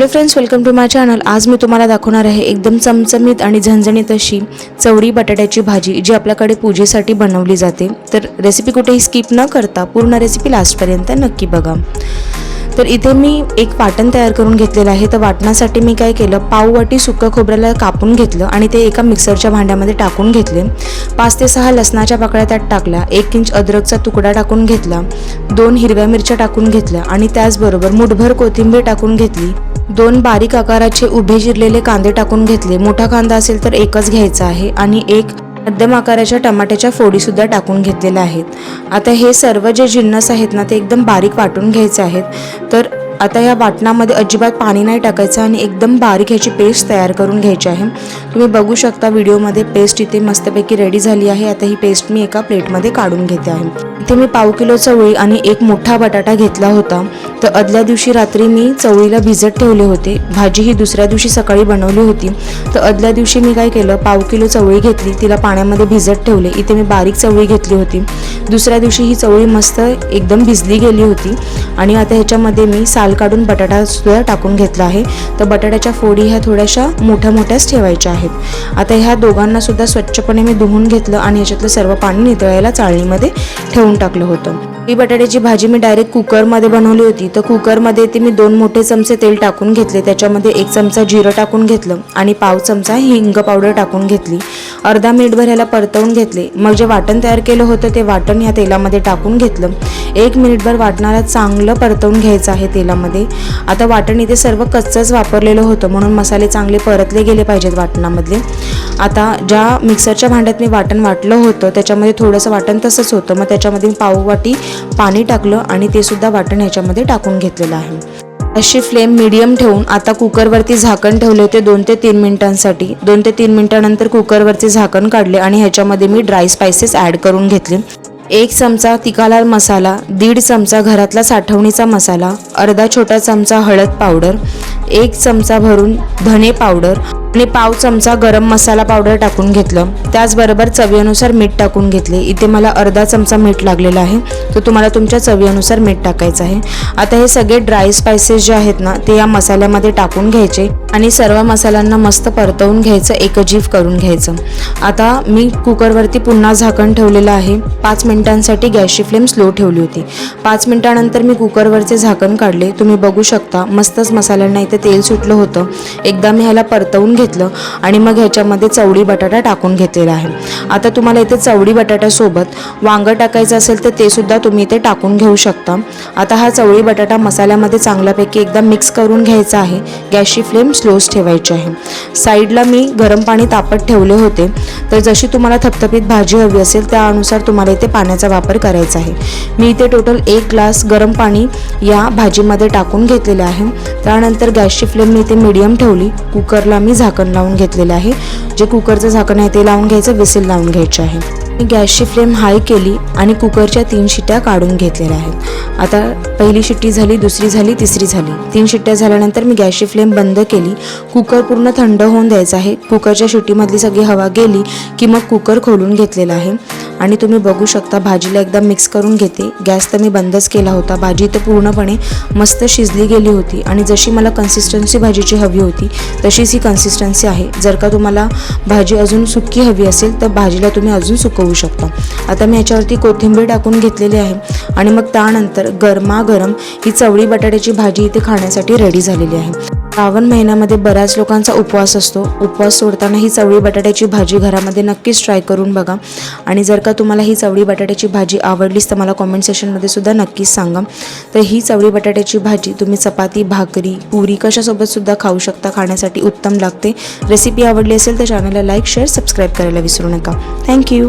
Hello friends welcome to my channel आज मी तुम्हाला दाखवणार आहे एकदम चमचमीत आणि झणझणीत अशी चवडी बटाट्याची भाजी जी आपल्याकडे पूजेसाठी बनवली जाते. तर रेसिपी कुठेही स्किप न करता पूर्ण रेसिपी लास्टपर्यंत नक्की बघा. तर इथे मी एक वाटण तयार करून घेतलेलं आहे. तर वाटणासाठी मी काय केलं पाववाटी सुकं खोबऱ्याला कापून घेतलं आणि ते एका मिक्सरच्या भांड्यामध्ये टाकून घेतले. पाच ते सहा लसणाच्या पाकळ्या त्यात टाकल्या एक इंच अद्रकचा तुकडा टाकून घेतला दोन हिरव्या मिरच्या टाकून घेतल्या आणि त्याचबरोबर मुठभर कोथिंबीर टाकून घेतली. दोन बारीक आकाराचे उभे चिरलेले कांदे टाकून घेतले. मोठा कांदा असेल तर एकच घ्यायचा आहे आणि एक मध्यम आकाराच्या टमाट्याच्या फोडीसुद्धा टाकून घेतलेल्या आहेत. आता हे सर्व जे जिन्नस आहेत ना ते एकदम बारीक वाटून घ्यायचे आहेत. तर आता या वाटणामध्ये अजिबात पाणी नाही टाकायचं आणि एकदम बारीक ह्याची पेस्ट तयार करून घ्यायची आहे. तुम्ही बघू शकता व्हिडिओमध्ये पेस्ट इथे मस्तपैकी रेडी झाली आहे. आता ही पेस्ट मी एका प्लेटमध्ये काढून घेते आहे. इथे मी पाव किलो चवळी आणि एक मोठा बटाटा घेतला होता. तर आदल्या दिवशी रात्री मी चवळीला भिजत ठेवले होते. भाजी ही दुसऱ्या दिवशी सकाळी बनवली होती. तर आदल्या दिवशी मी काय केलं? पाव किलो चवळी घेतली. तिला पाण्यामध्ये भिजत ठेवले. इथे मी बारीक चवळी घेतली होती. दुसऱ्या दिवशी ही चवळी मस्त एकदम भिजली गेली होती. आणि आता ह्याच्यामध्ये मी साल काढून बटाटा सुद्धा टाकून घेतला आहे. तर बटाट्याच्या फोडी ह्या थोड्याशा मोठ्या मोठ्याच ठेवायच्या आहेत. आता ह्या दोघांना सुद्धा स्वच्छपणे मी धुवून घेतलं आणि ह्याच्यातलं सर्व पाणी नितळायला चाळणीमध्ये ठेवून टाकलं होतं. ही बटाट्याची भाजी मी डायरेक्ट कुकरमध्ये बनवली होती. तर कुकरमध्ये ते मी दोन मोठे चमचे तेल टाकून घेतले. त्याच्यामध्ये एक चमचा जिरं टाकून घेतलं आणि पाव चमचा हिंग पावडर टाकून घेतली. अर्धा मिनिटभर ह्याला परतवून घेतले. मग जे वाटण तयार केलं होतं ते वाटण ह्या तेलामध्ये टाकून घेतलं. एक मिनिटभर वाटणाला चांगलं परतवून घ्यायचं आहे तेलामध्ये. आता वाटण इथे सर्व कच्चंच वापरलेलं होतं. म्हणून मसाले चांगले परतले गेले पाहिजेत वाटणामधले. आता ज्या मिक्सरच्या भांड्यात मी वाटण वाटलं होतं त्याच्यामध्ये थोडंसं वाटण तसंच होतं. मग त्याच्यामध्ये मी पाव वाटी पाणी टाकलं आणि ते सुद्धा वाटण ह्याच्यामध्ये टाकून घेतलेलं आहे. अशी फ्लेम मीडियम ठेवून आता कुकरवरती झाकण ठेवले होते दोन ते तीन मिनिटांसाठी. दोन ते तीन मिनिटानंतर कुकरवरती झाकण काढले आणि ह्याच्यामध्ये मी ड्राय स्पायसेस ॲड करून घेतले. एक चमचा तिकालाल मसाला दीड चमचा घरातला साठवणीचा मसाला अर्धा छोटा चमचा हळद पावडर एक चमचा भरून धने पावडर आणि पाव चमचा गरम मसाला पावडर टाकून घेतलं. त्याचबरोबर चवीनुसार मीठ टाकून घेतले. इथे मला अर्धा चमचा मीठ लागलेला आहे. तर तुम्हाला तुमच्या चवीनुसार मीठ टाकायचं आहे. आता हे सगळे ड्राय स्पायसेस जे आहेत ना ते या मसाल्यामध्ये टाकून घ्यायचे आणि सर्व मसाल्यांना मस्त परतवून घ्यायचं एकजीव करून घ्यायचं. आता मी कुकरवरती पुन्हा झाकण ठेवलेलं आहे. पाच मिनिटांसाठी गॅसची फ्लेम स्लो ठेवली होती. पाच मिनिटानंतर मी कुकरवरचे झाकण काढले. तुम्ही बघू शकता मस्तच मसाल्यांना इथे तेल सुटलं होतं. एकदा मी ह्याला परतवून घेतलं आणि मग ह्याच्यामध्ये चवडी बटाटा टाकून घेतलेला आहे. आता तुम्हाला इथे चवडी बटाट्यासोबत वांगं टाकायचं असेल तर ते सुद्धा तुम्ही इथे टाकून घेऊ शकता. आता हा चवळी बटाटा मसाल्यामध्ये चांगल्यापैकी एकदा मिक्स करून घ्यायचा आहे. गॅसची फ्लेम स्लोच ठेवायची आहे. साईडला मी गरम पाणी तापत ठेवले होते. तर जशी तुम्हाला थपथपीत भाजी हवी असेल त्यानुसार तुम्हाला इथे पाण्याचा वापर करायचा आहे. मी इथे टोटल एक ग्लास गरम पाणी या भाजीमध्ये टाकून घेतलेले आहे. त्यानंतर गॅसची फ्लेम मी इथे मीडियम ठेवली. कुकरला मी झाकण लावून घेतलेलं आहे. जे कुकरचं झाकण आहे ते लावून घ्यायचं विसिल लावून घ्यायचे आहे. गॅसची फ्लेम हाय केली आणि कुकरच्या तीन शिट्ट्या काढून घेतलेल्या आहेत. आता पहिली शिट्टी झाली दुसरी झाली तिसरी झाली. तीन शिट्ट्या झाल्यानंतर मी गॅसची फ्लेम बंद केली. कुकर पूर्ण थंड होऊन द्यायचा आहे. कुकरच्या शिट्टीमधली सगळी हवा गेली की मग कुकर खोलून घेतलेला आहे. आणि तुम्ही बघू शकता भाजीला एकदा मिक्स करून घेते. गॅस तर मी बंदच केला होता. भाजी तर पूर्णपणे मस्त शिजली गेली होती. आणि जशी मला कन्सिस्टन्सी भाजीची हवी होती तशीच ही कन्सिस्टन्सी आहे. जर का तुम्हाला भाजी अजून सुक्की हवी असेल तर भाजीला तुम्ही अजून सुकवू शकता. आता मी याच्यावरती कोथिंबीर टाकून घेतलेली आहे. आणि मग त्यानंतर गरमागरम ही चवळी बटाट्याची भाजी इथे खाण्यासाठी रेडी झालेली आहे. श्रावण महिन्यामध्ये बऱ्याच लोकांचा उपवास असतो. उपवास सोडताना ही चवळी बटाट्याची भाजी घरामध्ये नक्कीच ट्राय करून बघा. आणि जर का तुम्हाला ही चवळी बटाट्याची भाजी आवडलीच तर मला कॉमेंट सेशनमध्ये सुद्धा नक्कीच सांगा. तर ही चवळी बटाट्याची भाजी तुम्ही चपाती भाकरी पुरी कशासोबत सुद्धा खाऊ शकता खाण्यासाठी उत्तम लागते. रेसिपी आवडली असेल तर चॅनलला लाईक शेअर सबस्क्राईब करायला विसरू नका. थँक्यू